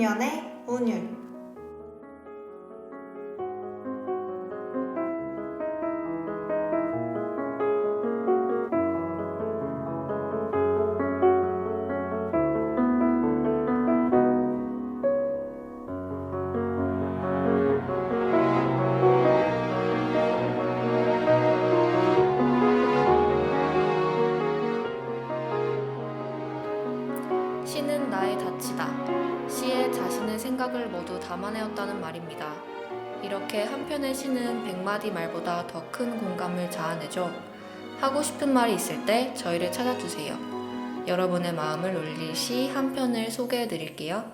운연의 운율 담아내었다는 말입니다. 이렇게 한 편의 시는 백마디 말보다 더 큰 공감을 자아내죠. 하고 싶은 말이 있을 때 저희를 찾아주세요. 여러분의 마음을 울릴 시 한 편을 소개해 드릴게요.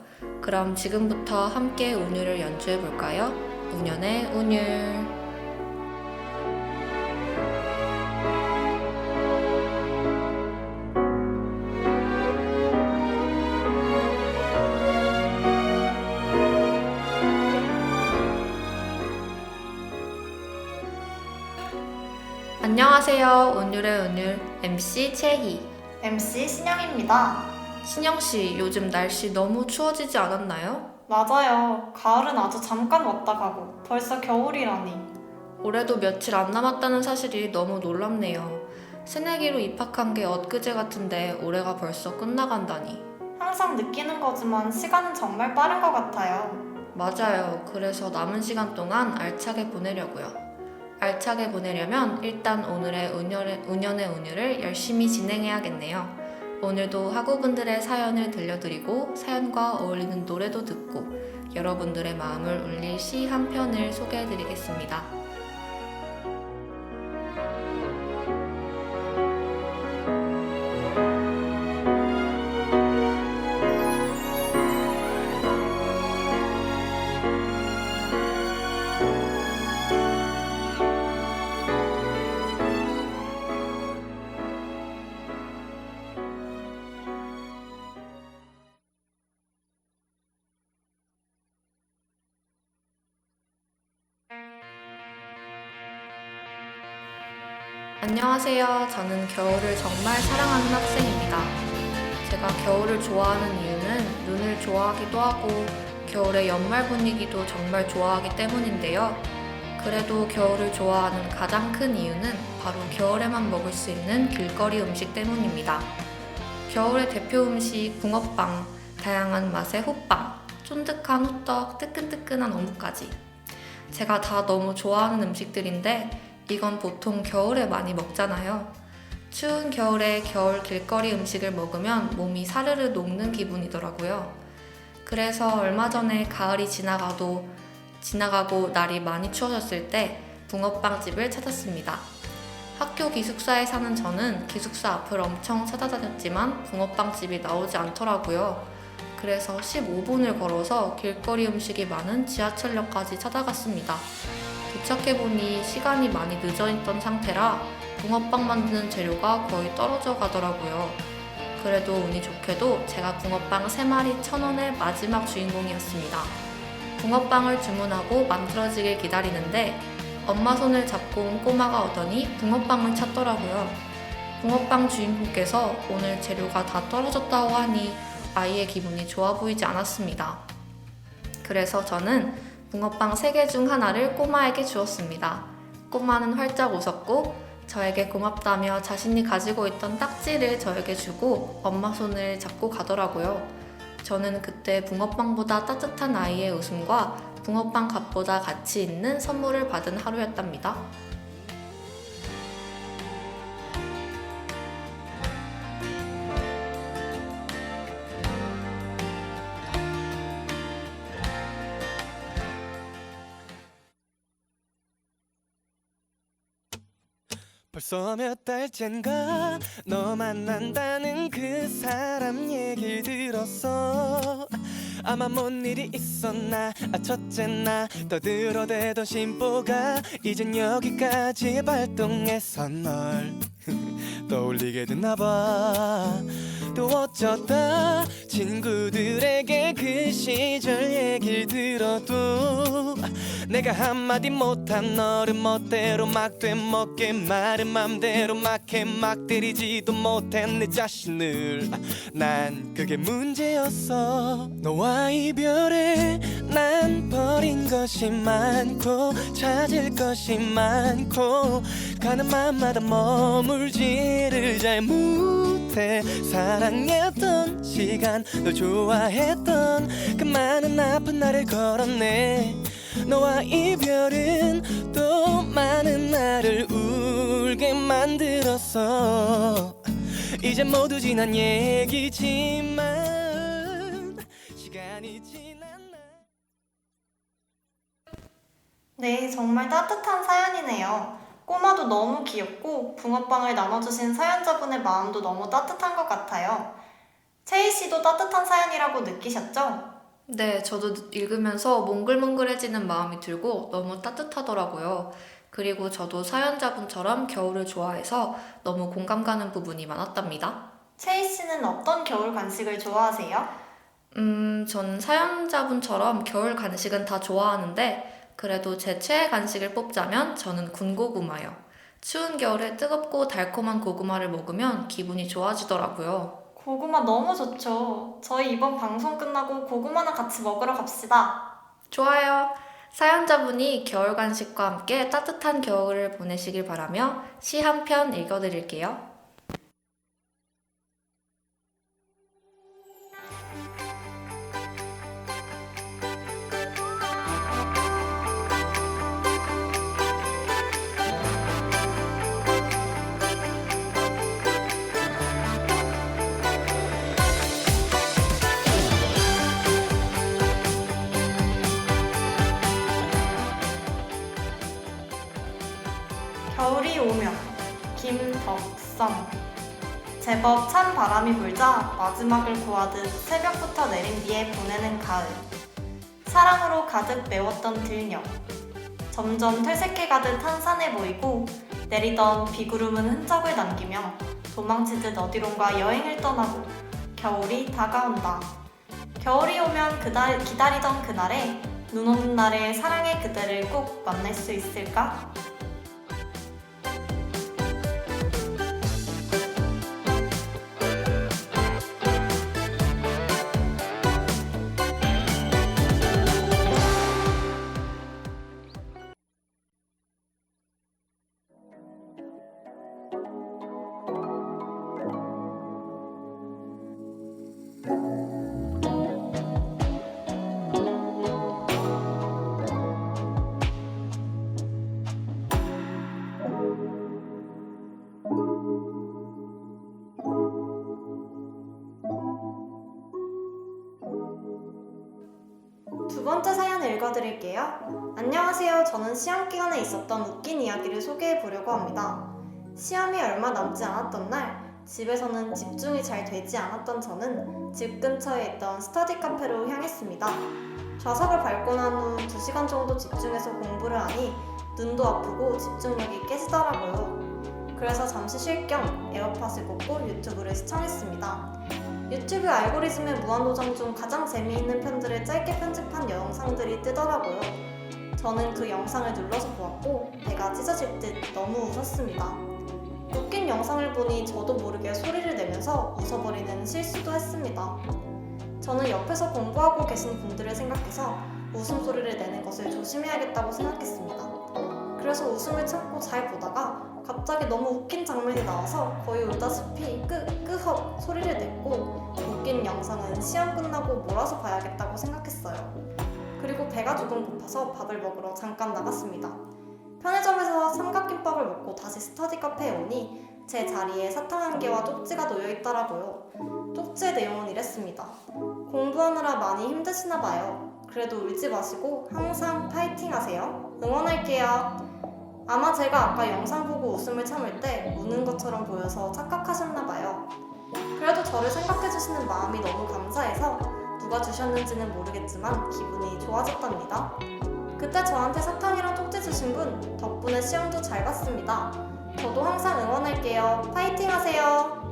그럼 지금부터 함께 운율을 연주해 볼까요? 운연의 운율. 안녕하세요. 운율의 운율 MC 채희. MC 신영입니다. 신영 씨, 요즘 날씨 너무 추워지지 않았나요? 맞아요. 가을은 아주 잠깐 왔다 가고 벌써 겨울이라니. 올해도 며칠 안 남았다는 사실이 너무 놀랍네요. 새내기로 입학한 게 엊그제 같은데 올해가 벌써 끝나간다니. 항상 느끼는 거지만 시간은 정말 빠른 것 같아요. 맞아요. 그래서 남은 시간 동안 알차게 보내려고요. 알차게 보내려면 일단 오늘의 운연의, 운연의 운율을 열심히 진행해야겠네요. 오늘도 학우분들의 사연을 들려드리고 사연과 어울리는 노래도 듣고 여러분들의 마음을 울릴 시 한 편을 소개해드리겠습니다. 안녕하세요. 저는 겨울을 정말 사랑하는 학생입니다. 제가 겨울을 좋아하는 이유는 눈을 좋아하기도 하고 겨울의 연말 분위기도 정말 좋아하기 때문인데요. 그래도 겨울을 좋아하는 가장 큰 이유는 바로 겨울에만 먹을 수 있는 길거리 음식 때문입니다. 겨울의 대표 음식 붕어빵, 다양한 맛의 호빵, 쫀득한 호떡, 뜨끈뜨끈한 어묵까지. 제가 다 너무 좋아하는 음식들인데 이건 보통 겨울에 많이 먹잖아요. 추운 겨울에 겨울 길거리 음식을 먹으면 몸이 사르르 녹는 기분이더라고요. 그래서 얼마 전에 가을이 지나가도 지나가고 날이 많이 추워졌을 때 붕어빵 집을 찾았습니다. 학교 기숙사에 사는 저는 기숙사 앞을 엄청 찾아다녔지만 붕어빵 집이 나오지 않더라고요. 그래서 15분을 걸어서 길거리 음식이 많은 지하철역까지 찾아갔습니다. 도착해보니 시간이 많이 늦어있던 상태라 붕어빵 만드는 재료가 거의 떨어져 가더라고요. 그래도 운이 좋게도 제가 붕어빵 3마리 1,000원의 마지막 주인공이었습니다. 붕어빵을 주문하고 만들어지길 기다리는데 엄마 손을 잡고 온 꼬마가 오더니 붕어빵을 찾더라고요. 붕어빵 주인분께서 오늘 재료가 다 떨어졌다고 하니 아이의 기분이 좋아 보이지 않았습니다. 그래서 저는 붕어빵 3개 중 하나를 꼬마에게 주었습니다. 꼬마는 활짝 웃었고 저에게 고맙다며 자신이 가지고 있던 딱지를 저에게 주고 엄마 손을 잡고 가더라고요. 저는 그때 붕어빵보다 따뜻한 아이의 웃음과 붕어빵 값보다 가치 있는 선물을 받은 하루였답니다. 벌써 몇 달째인가? 너 만난다는 그 사람 얘길 들었어. 아마 뭔 일이 있었나? 아 첫째 나 떠들어대던 심보가 이젠 여기까지 발동해서 널 떠올리게 됐나봐. 또 어쩌다 친구들에게 그 시절 얘길 들어도 내가 한마디 못한 너를 멋대로 막 되먹게 말은 맘대로 막해 막 때리지도 못한 내 자신을. 난 그게 문제였어. 너와 이별에 난 버린 것이 많고 찾을 것이 많고 가는 맘마다 머물지를 잘 못해. 사랑했던 시간 널 좋아했던 그 많은 아픈 날을 걸었네 너와 이별은 또 많은 나를 울게 만들었어 이제 모두 지난 얘기지만 시간이 지난 날 네, 정말 따뜻한 사연이네요. 꼬마도 너무 귀엽고 붕어빵을 나눠주신 사연자분의 마음도 너무 따뜻한 것 같아요. 채희 씨도 따뜻한 사연이라고 느끼셨죠? 네, 저도 읽으면서 몽글몽글해지는 마음이 들고 너무 따뜻하더라고요. 그리고 저도 사연자분처럼 겨울을 좋아해서 너무 공감 가는 부분이 많았답니다. 채희 씨는 어떤 겨울 간식을 좋아하세요? 음, 전 사연자분처럼 겨울 간식은 다 좋아하는데 그래도 제 최애 간식을 뽑자면 저는 군고구마요. 추운 겨울에 뜨겁고 달콤한 고구마를 먹으면 기분이 좋아지더라고요. 고구마 너무 좋죠. 저희 이번 방송 끝나고 고구마나 같이 먹으러 갑시다. 좋아요. 사연자분이 겨울 간식과 함께 따뜻한 겨울을 보내시길 바라며 시 한 편 읽어드릴게요. 제법 찬 바람이 불자 마지막을 고하듯 새벽부터 내린 비에 보내는 가을. 사랑으로 가득 메웠던 들녘. 점점 퇴색해 가듯 한산해 보이고 내리던 비구름은 흔적을 남기며 도망치듯 어디론가 여행을 떠나고 겨울이 다가온다. 겨울이 오면 그날 기다리던 그날에 눈 오는 날에 사랑의 그대를 꼭 만날 수 있을까? 읽어드릴게요. 안녕하세요. 저는 시험 기간에 있었던 웃긴 이야기를 소개해 보려고 합니다. 시험이 얼마 남지 않았던 날, 집에서는 집중이 잘 되지 않았던 저는 집 근처에 있던 스터디 카페로 향했습니다. 좌석을 밟고 난 후 2시간 정도 집중해서 공부를 하니 눈도 아프고 집중력이 깨지더라고요. 그래서 잠시 쉴 겸 에어팟을 꽂고 유튜브를 시청했습니다. 유튜브 알고리즘의 무한도전 중 가장 재미있는 편들을 짧게 편집한 영상들이 뜨더라고요. 저는 그 영상을 눌러서 보았고 배가 찢어질 듯 너무 웃었습니다. 웃긴 영상을 보니 저도 모르게 소리를 내면서 웃어버리는 실수도 했습니다. 저는 옆에서 공부하고 계신 분들을 생각해서 웃음소리를 내는 것을 조심해야겠다고 생각했습니다. 그래서 웃음을 참고 잘 보다가 갑자기 너무 웃긴 장면이 나와서 거의 울다시피 끄, 끄헉 소리를 냈고 웃긴 영상은 시험 끝나고 몰아서 봐야겠다고 생각했어요. 그리고 배가 조금 고파서 밥을 먹으러 잠깐 나갔습니다. 편의점에서 삼각김밥을 먹고 다시 스터디 카페에 오니 제 자리에 사탕 한 개와 쪽지가 놓여 있더라고요. 쪽지의 내용은 이랬습니다. 공부하느라 많이 힘드시나 봐요. 그래도 울지 마시고 항상 파이팅 하세요. 응원할게요. 아마 제가 아까 영상 보고 웃음을 참을 때 우는 것처럼 보여서 착각하셨나 봐요. 그래도 저를 생각해주시는 마음이 너무 감사해서 누가 주셨는지는 모르겠지만 기분이 좋아졌답니다. 그때 저한테 사탕이랑 쪽지 주신 분 덕분에 시험도 잘 봤습니다. 저도 항상 응원할게요. 파이팅 하세요.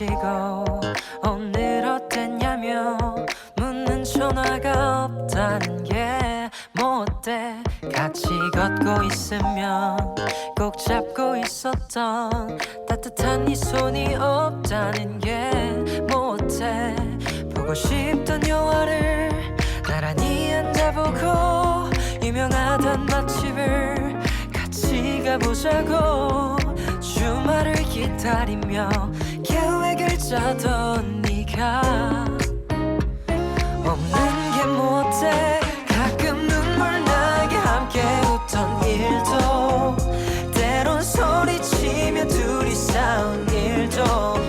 마치고 오늘 어땠냐며 묻는 전화가 없다는 게 뭐 어때 같이 걷고 있으면 꼭 잡고 있었던 따뜻한 네 손이 없다는 게 뭐 어때 보고 싶던 영화를 나란히 앉아보고 유명하던 맛집을 같이 가보자고 주말을 기다리며 짜던 네가 없는 게뭐 어때 가끔 눈물 나게 함께 웃던 일도 때론 소리치며 둘이 싸운 일도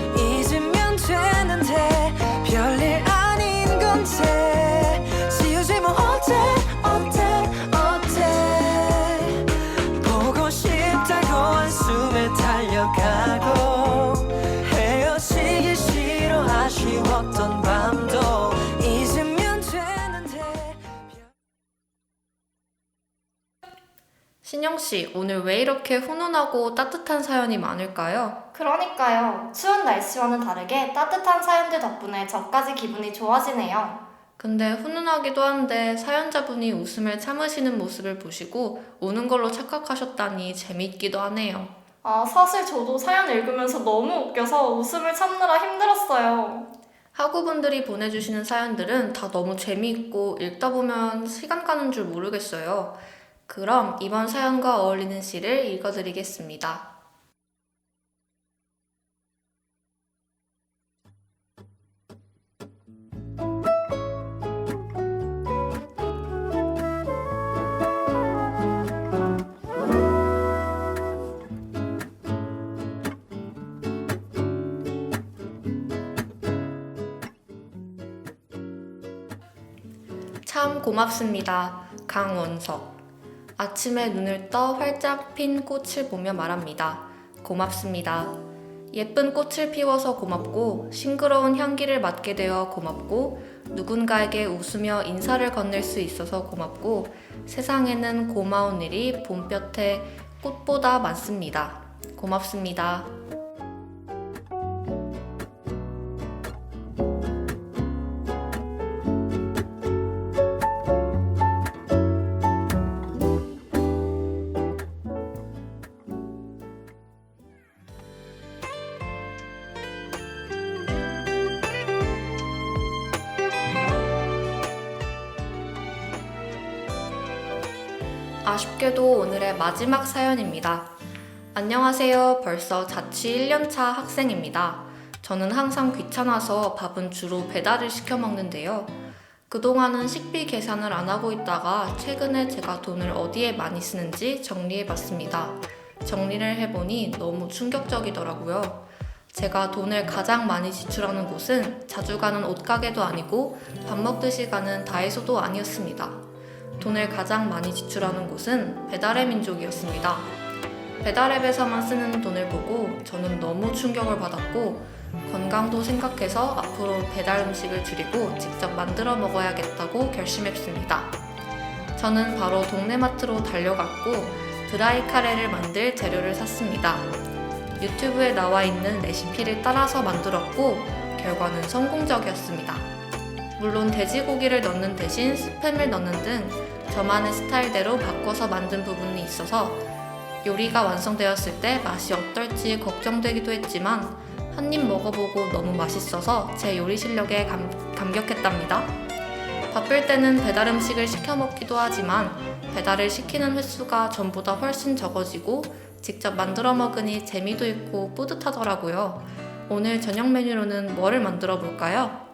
신영 씨, 오늘 왜 이렇게 훈훈하고 따뜻한 사연이 많을까요? 그러니까요. 추운 날씨와는 다르게 따뜻한 사연들 덕분에 저까지 기분이 좋아지네요. 근데 훈훈하기도 한데 사연자분이 웃음을 참으시는 모습을 보시고 우는 걸로 착각하셨다니 재미있기도 하네요. 아, 사실 저도 사연 읽으면서 너무 웃겨서 웃음을 참느라 힘들었어요. 학우분들이 보내주시는 사연들은 다 너무 재미있고 읽다 보면 시간 가는 줄 모르겠어요. 그럼 이번 사연과 어울리는 시를 읽어드리겠습니다. 참 고맙습니다. 강원석. 아침에 눈을 떠 활짝 핀 꽃을 보며 말합니다. 고맙습니다. 예쁜 꽃을 피워서 고맙고 싱그러운 향기를 맡게 되어 고맙고 누군가에게 웃으며 인사를 건넬 수 있어서 고맙고 세상에는 고마운 일이 봄볕에 꽃보다 많습니다. 고맙습니다. 아쉽게도 오늘의 마지막 사연입니다. 안녕하세요. 벌써 자취 1년차 학생입니다. 저는 항상 귀찮아서 밥은 주로 배달을 시켜 먹는데요. 그동안은 식비 계산을 안 하고 있다가 최근에 제가 돈을 어디에 많이 쓰는지 정리해 봤습니다. 정리를 해보니 너무 충격적이더라고요. 제가 돈을 가장 많이 지출하는 곳은 자주 가는 옷가게도 아니고 밥 먹듯이 가는 다이소도 아니었습니다. 돈을 가장 많이 지출하는 곳은 배달의 민족이었습니다. 배달앱에서만 쓰는 돈을 보고 저는 너무 충격을 받았고 건강도 생각해서 앞으로 배달 음식을 줄이고 직접 만들어 먹어야겠다고 결심했습니다. 저는 바로 동네 마트로 달려갔고 드라이 카레를 만들 재료를 샀습니다. 유튜브에 나와 있는 레시피를 따라서 만들었고 결과는 성공적이었습니다. 물론 돼지고기를 넣는 대신 스팸을 넣는 등 저만의 스타일대로 바꿔서 만든 부분이 있어서 요리가 완성되었을 때 맛이 어떨지 걱정되기도 했지만 한 입 먹어보고 너무 맛있어서 제 요리 실력에 감, 감격했답니다. 바쁠 때는 배달 음식을 시켜 먹기도 하지만 배달을 시키는 횟수가 전보다 훨씬 적어지고 직접 만들어 먹으니 재미도 있고 뿌듯하더라고요. 오늘 저녁 메뉴로는 뭐를 만들어 볼까요?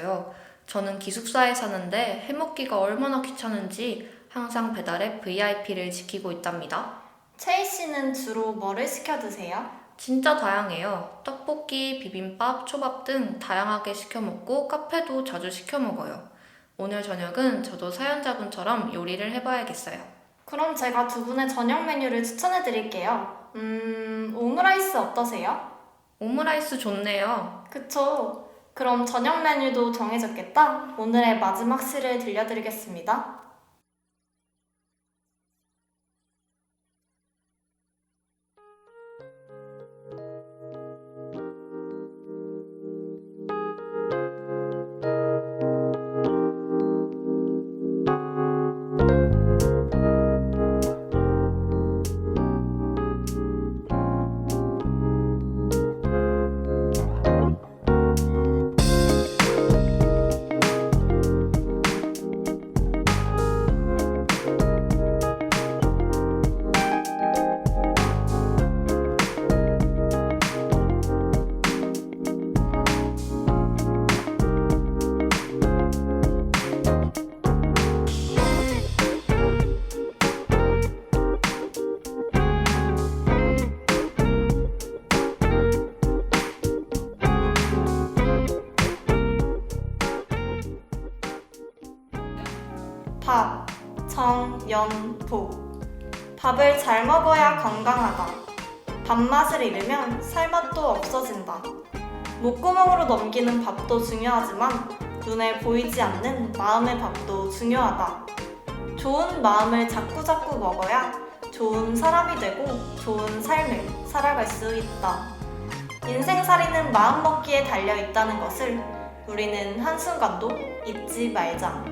됐어요. 저는 기숙사에 사는데 해먹기가 얼마나 귀찮은지 항상 배달앱 VIP를 지키고 있답니다. 채희 씨는 주로 뭐를 시켜 드세요? 진짜 다양해요. 떡볶이, 비빔밥, 초밥 등 다양하게 시켜 먹고 카페도 자주 시켜 먹어요. 오늘 저녁은 저도 사연자분처럼 요리를 해봐야겠어요. 그럼 제가 두 분의 저녁 메뉴를 추천해 드릴게요. 음, 오므라이스 어떠세요? 오므라이스 좋네요. 그쵸. 그럼 저녁 메뉴도 정해졌겠다. 오늘의 마지막 시를 들려드리겠습니다. 넘기는 밥도 중요하지만 눈에 보이지 않는 마음의 밥도 중요하다. 좋은 마음을 자꾸자꾸 먹어야 좋은 사람이 되고 좋은 삶을 살아갈 수 있다. 인생살이는 마음 먹기에 달려 있다는 것을 우리는 한순간도 잊지 말자. 자,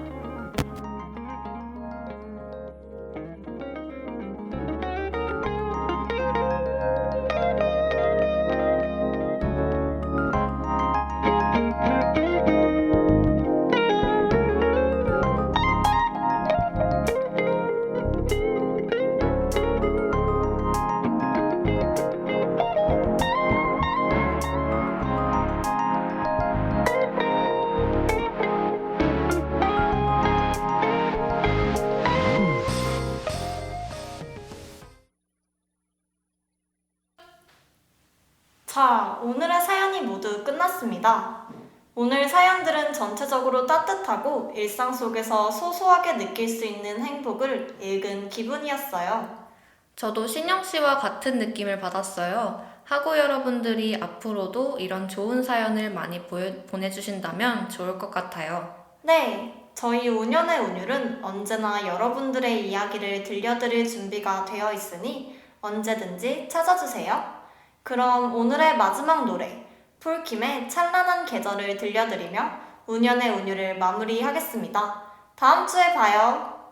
끝났습니다. 오늘 사연들은 전체적으로 따뜻하고 일상 속에서 소소하게 느낄 수 있는 행복을 읽은 기분이었어요. 저도 신영 씨와 같은 느낌을 받았어요. 하고 여러분들이 앞으로도 이런 좋은 사연을 많이 보내주신다면 좋을 것 같아요. 네, 저희 5년의 운율은 언제나 여러분들의 이야기를 들려드릴 준비가 되어 있으니 언제든지 찾아주세요. 그럼 오늘의 마지막 노래, 폴킴의 찬란한 계절을 들려드리며 5년의 운율을 마무리하겠습니다. 다음 주에 봐요.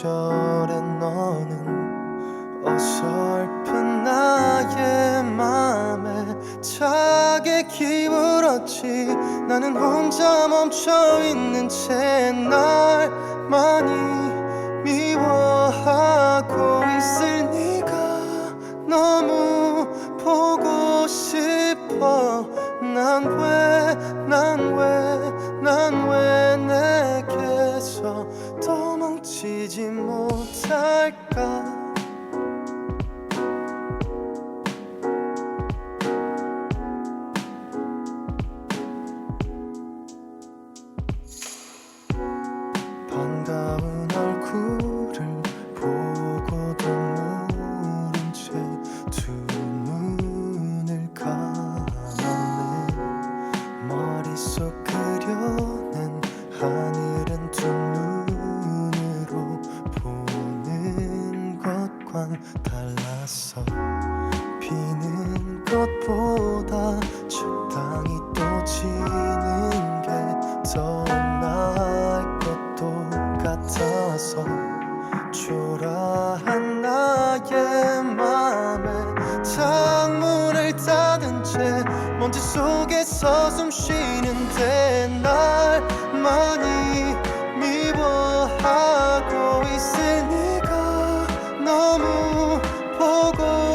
절에 너는 어설픈 나의 맘에 차게 기울었지. 나는 혼자 멈춰 있는 채 날 많이 못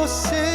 보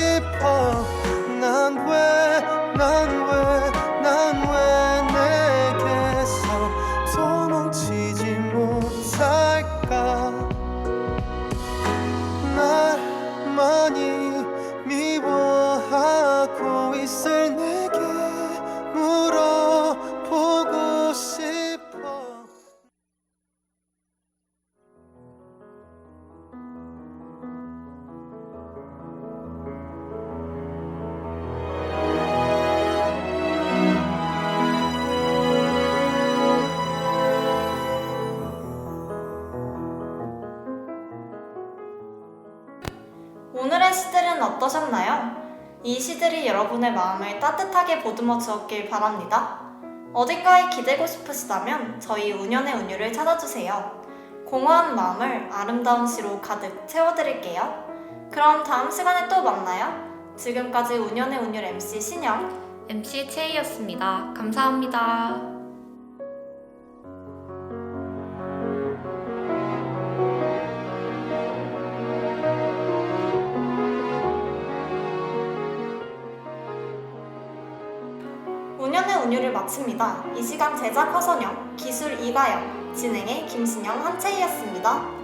이 시들이 여러분의 마음을 따뜻하게 보듬어 주었길 바랍니다. 어딘가에 기대고 싶으시다면 저희 운연의 운율을 찾아주세요. 공허한 마음을 아름다운 시로 가득 채워드릴게요. 그럼 다음 시간에 또 만나요. 지금까지 운연의 운율 MC 신영, MC 채이였습니다. 감사합니다. 마칩니다. 이 시간 제작 허선영, 기술 이가영, 진행의 김신영 한채희였습니다.